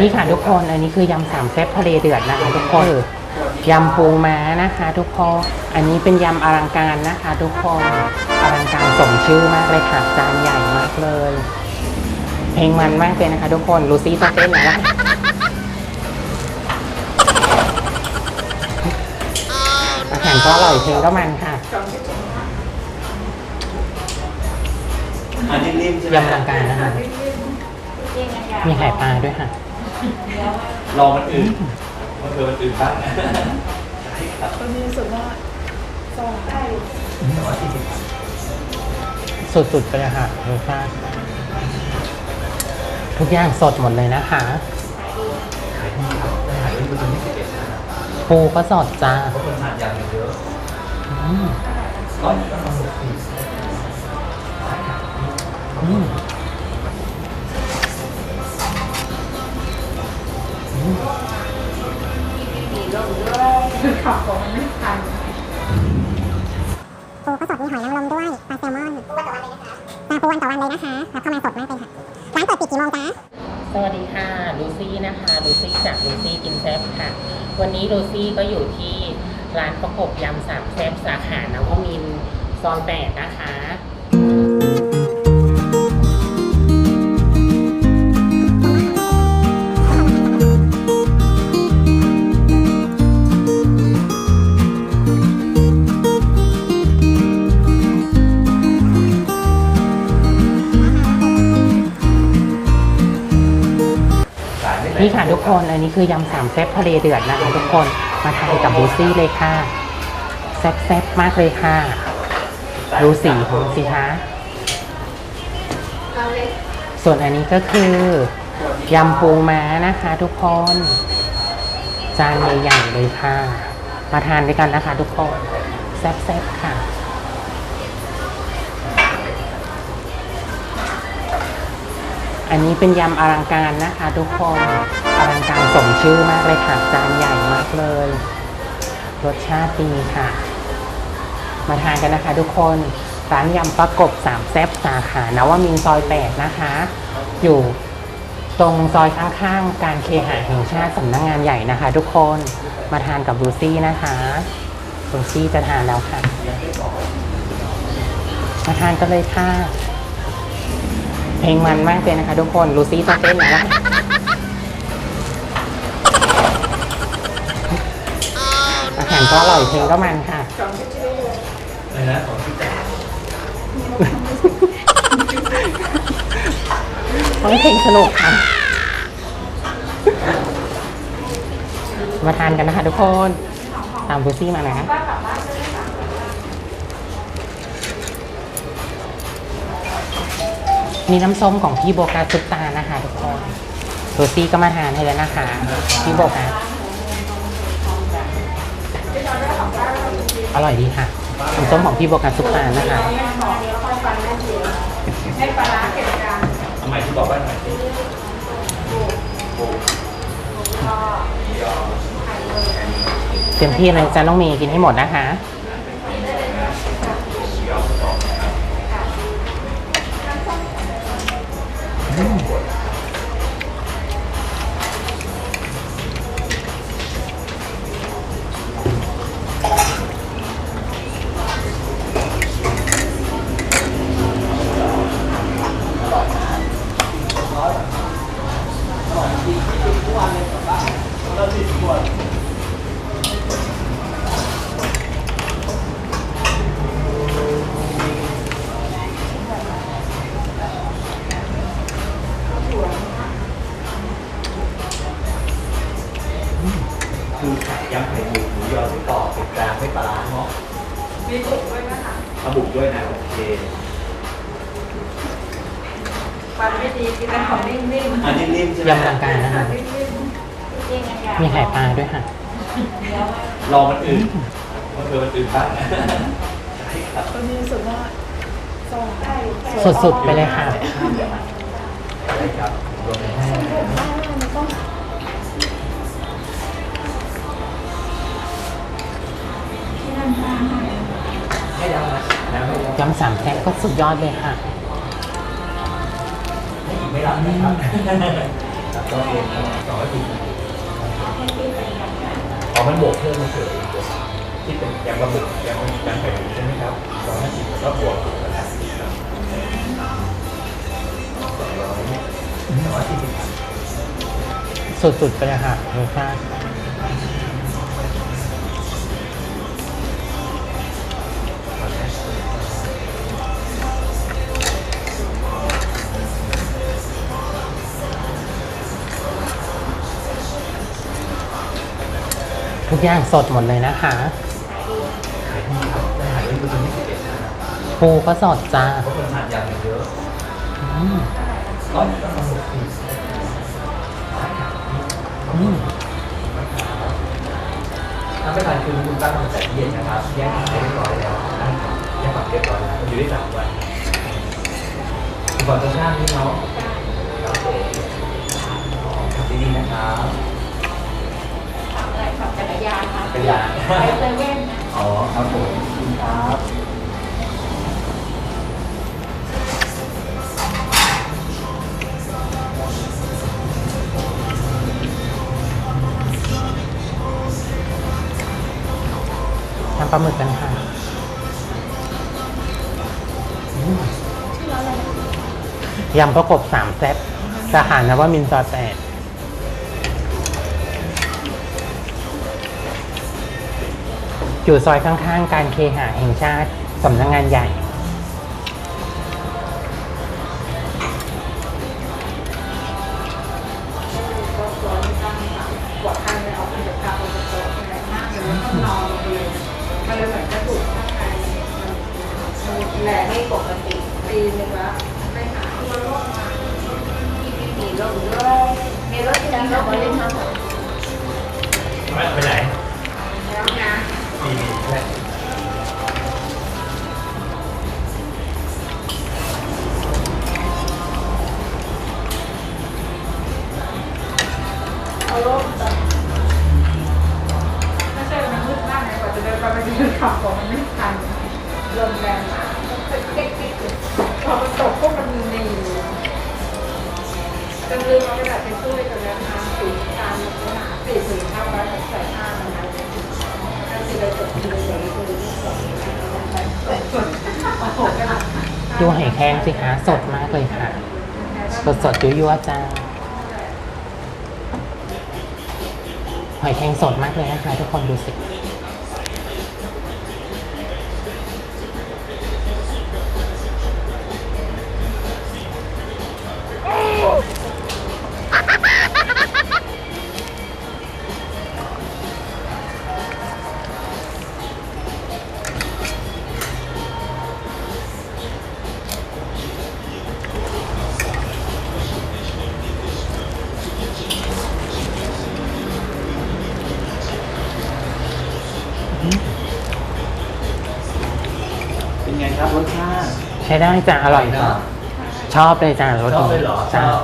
นี่ค่ะทุกคนอันนี้คือยำสามแซ่บทะเลเดือดนะคะทุกคนยำปูม้านะคะทุกคนอันนี้เป็นยำอลังการนะคะ ทุกคนอลังการสมชื่อมากเลยค่ะจานใหญ่มากเลย เพลงมันมากเลยนะคะ ทุกคนลูซี่ต้องเต้นแล้วอาหารก็อร่อยเพลงก็มันค่ะอันนี้นิ่มใช่ไหมยำอลังการนะคะ มีไข่ปลาด้วยค่ะ รอมันอื่นมันเกิดมันอื่นบ้างใช่ครับก็มีรู้สึกว่าสว่างได้สุดๆไปเลยค่ะรสชาติทุกอย่างสดหมดเลยนะคะขายเป็นคนที่สิบเอ็ดนะปูก็สดจ้าเพราะคนทานยำเยอะอืม ขับของมันไม่ทันปูก็สดมีหอยนางรมด้วยปลาแซลมอนปลาปูวันต่อวันเลยนะคะรับเข้ามาสดมากเลยค่ะร้านเปิดปิดกี่โมงจ๊ะสวัสดีค่ะลูซี่นะคะลูซี่จากลูซี่กินแซ่บค่ะ วันนี้ลูซี่ก็อยู่ที่ร้านประกบยำสามแซ่บสาขานวมินทร์ซอยแปดนะคะ ค่ะทุกคน อันนี้คือยำสามแซ่บทะเลเดือดนะคะทุกคน มาทานกับลูซี่เลยค่ะ แซ่บๆมากเลยค่ะ ดูสีของสิคะส่วนอันนี้ก็คือยำปูม้านะคะ ทุกคน จานใหญ่ๆเลยค่ะ มาทานด้วยกันนะคะ ทุกคน แซ่บๆค่ะ อันนี้เป็นยำอลังการนะคะทุกคนอลังการสมชื่อมากเลยค่ะจานใหญ่มากเลย รสชาติดีค่ะ มาทานกันนะคะ ทุกคนร้านยำประกบสามแซบสาขานวมินซอยแปดนะคะ อยู่ตรงซอยข้างๆการเคหะแห่งชาติสำนักงงานใหญ่นะคะ ทุกคนมาทานกับลูซี่นะคะลูซี่จะทานแล้วค่ะ มาทานกันเลยค่ะ เพลงมันมากเลยนะคะทุกคนลูซี่ต้องเต้นแล้วอาหารก็อร่อยเพลงก็มันค่ะอะไรนะของที่แจ่ายต้องเพลงสนุกค่ะ มาทานกันนะคะทุกคน ตามลูซี่มานะ มีน้ำส้มของพี่โบกัสซุปตานะคะทุกคนลูซี่ก็มาทานให้แล้วนะคะ พี่โบกัสอร่อยดีค่ะน้ำส้มของพี่โบกัสซุปตานะคะให้ปลาร้าเก็บจานทำไมที่บอกว่าทำไมที่เต็มที่เลยจ้าน้องเมย์กินให้หมดนะคะ รอมันอื่นมันเกิดมันอื่นบ้างใช่ครับก็มีรู้สึกว่าสว่างได้สุดๆไปเลยค่ะ ใช่ครับรวมให้มันต้องให้ยำนะแล้วให้ยำยำสามแซ่บก็สุดยอดเลยค่ะให้อีกไม่รับนะครับก็เองสองร้อยสี่สิบ อ๋อมันบวกเพิ่มมาเฉยที่เป็นยำระบุยำยำไข่หมูใช่ไหมครับสองร้อยสิบก็บวกแล้วสองร้อยสองร้อยสี่สิบสุดๆไปเลยค่ะรสชา อย่างสดหมดเลยนะคะปูก็สดจ้านทานยำกันเยอะอืมร้อยสองสิบสี่อืมถ้าไม่ทานคือคุณตั้งแต่เย็นนะครับแยกผักเรียบร้อยแล้วนะครับแยกผักเรียบร้อยแล้วอยู่ได้สามวันก่อนจะช่างนี่เนาะดีๆนะครับ จักรยานค่ะเป็นยาไปเซเว่นอ๋อครับผมขอบคุณครับทำปลาหมึกกันค่ะอืมยำประกบสามแซ่บสาขานวมินทร์ซอยแปด อยู่ซอยข้างๆ การเคหะแห่งชาติสำนักงงานใหญ่ มี ดูหอยแครงสิคะสดมากเลยค่ะ สดสดๆยั่วๆจ้าหอยแครงสดมากเลยนะคะ ทุกคนดูสิ ใช้ได้จ้าอร่อยจ้าชอบเลยจ้ารสชอบนี้เลยเหรอชจ้าอบ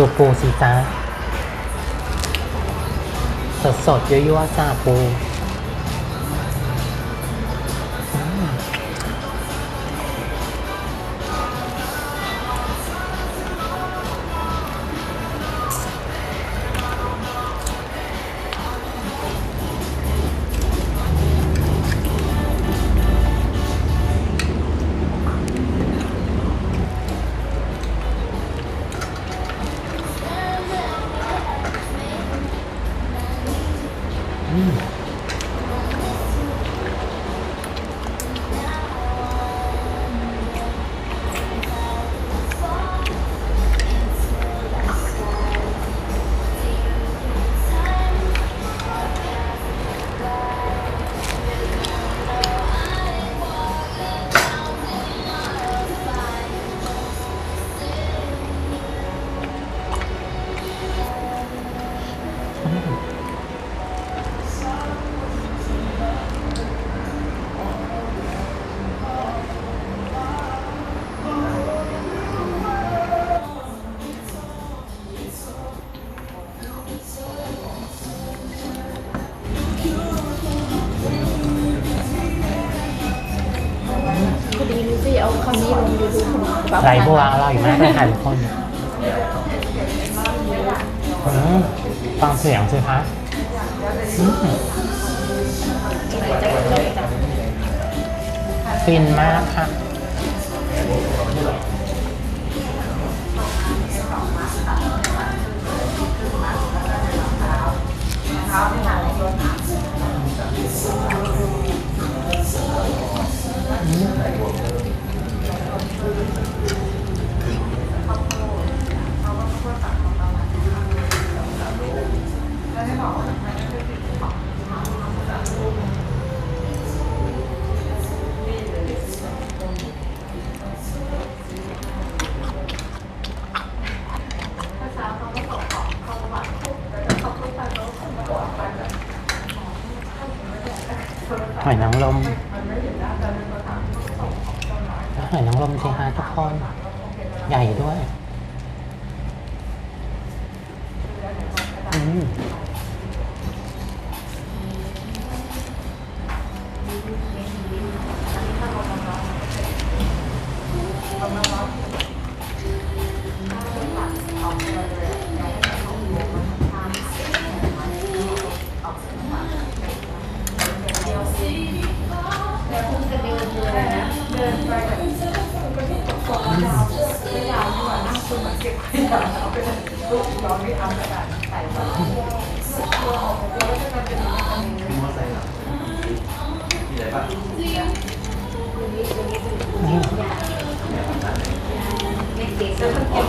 ดูปูสิจ้าสดสดๆยั่วๆจ้าปู ไหลบัวอร่อยมากเลยค่ะทุกคนอืมฟังเสียงสิคะอืมฟินมากค่ะหอยนา งรมหอยนางรมสิฮะทุกคน ใหญ่ด้วย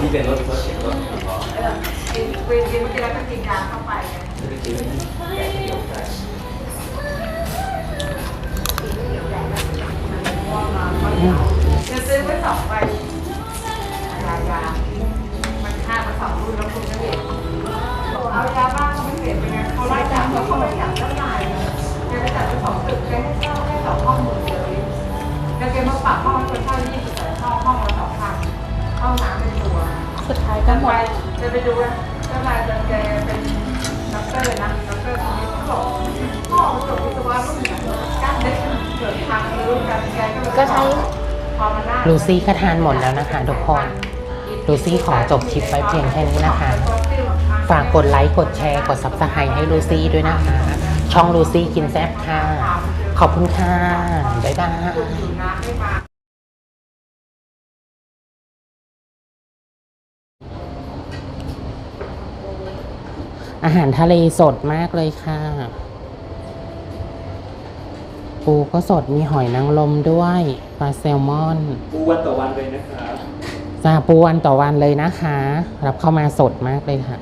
ที่เป็นรถรถเข็นรถอ๋อกินกินกินเมื่อกี้แล้วก็กินยาเข้าไปไงจะไปกินแกงเขียวไก่จะซื้อไว้สองใบยายามันค่ามาสองรุ่นแล้วคุณก็เห็นเอายาบ้าเขาไม่เห็นเป็นไงเขาไล่จับเขาเขาไม่จับเท่าไหร่แกไปจับไปสองตึกแกให้เช่าให้สองห้องหมดเลยแล้วแกมาปรับห้องคนเช่า ดูว่าเจ้านายจะแกเป็นด็อกเตอร์นะด็อกเตอร์คนนี้เขาบอกพ่อจบวิศวะรุ่นไหนการเด็กเกิดทางรู้กันแกก็เลยก็ใช้พอมานั่งลูซี่ก็ทานหมดแล้วนะคะทุกคนลูซี่ขอจบคลิปไว้เพียงแค่นี้นะคะ ฝากกดไลค์กดแชร์กดซับสไครต์ให้ลูซี่ด้วยนะคะ ช่องลูซี่กินแซ่บค่ะ ขอบคุณค่ะ บ๊ายบาย อยู่น้ำไม่มาอาหารทะเลสดมากเลยค่ะ ปูก็สดมีหอยนางรมด้วยปลาแซลมอน ปูวันต่อวันเลยนะครับซาปูวันต่อวันเลยนะคะ รับเข้ามาสดมากเลยค่ะ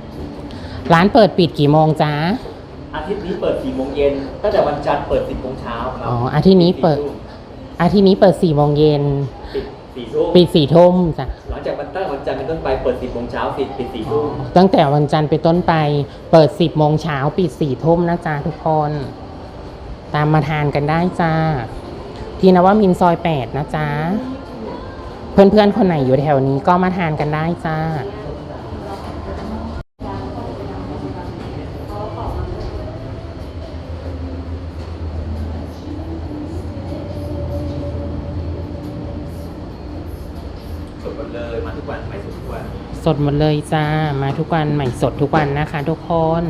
ร้านเปิดปิดกี่โมงจ๊ะอาทิตย์นี้เปิด4โมงเย็นตั้งแต่วันจันทร์เปิด10โมงเช้าครัอ๋ออาทิตย์นี้เปิดอาทิตย์นี้เปิด4ี่โมงเย็น ปิด4ทุ่มปิดสี่ทุ่มจ้ะหลังจากวันตั้งวันจันทร์เป็นต้นไปเปิด10โมงเช้าปิดปิด4ทุ่มตั้งแต่วันจันทร์ไปนต้นไป เปิด10โมงเช้าปิด4ทุ่มนะจ๊ะทุกคน ตามมาทานกันได้จ้า ที่นวมินทร์ซอย8นะจ๊ะเพื่อนๆคนไหนอยู่แถวนี้ก็มาทานกันได้จ้า ดหมดเลยมาทุกวันไม่สดทุกวันสดหมดเลยจ้า มาทุกวันใหม่สดทุกวันนะคะทุกคน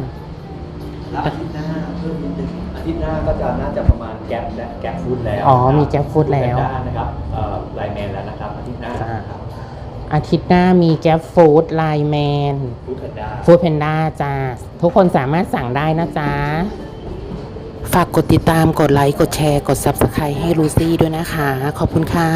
แล้วอาทิตย์หน้าเพิ่มนิดนึงอาทิตย์หน้าก็จะน่าจะประมาณแก๊ปและแก๊ปฟูดแล้วอ๋อมีแก๊ปฟู้ดแล้ว ด้านนะครับเอ่อไลน์แมนแล้วนะครับอาทิตย์หน้าจ้า ครับอาทิตย์หน้ามีแก๊ปฟู้ดไลแมนฟูดแพนด้า ฟู้ดเพนด้าจ้า ทุกคนสามารถสั่งได้นะจ๊ะ ฝากกดติดตามกดไลค์ กดแชร์ กด Subscribe ให้ลูซี่ด้วยนะคะ ขอบคุณค่ะ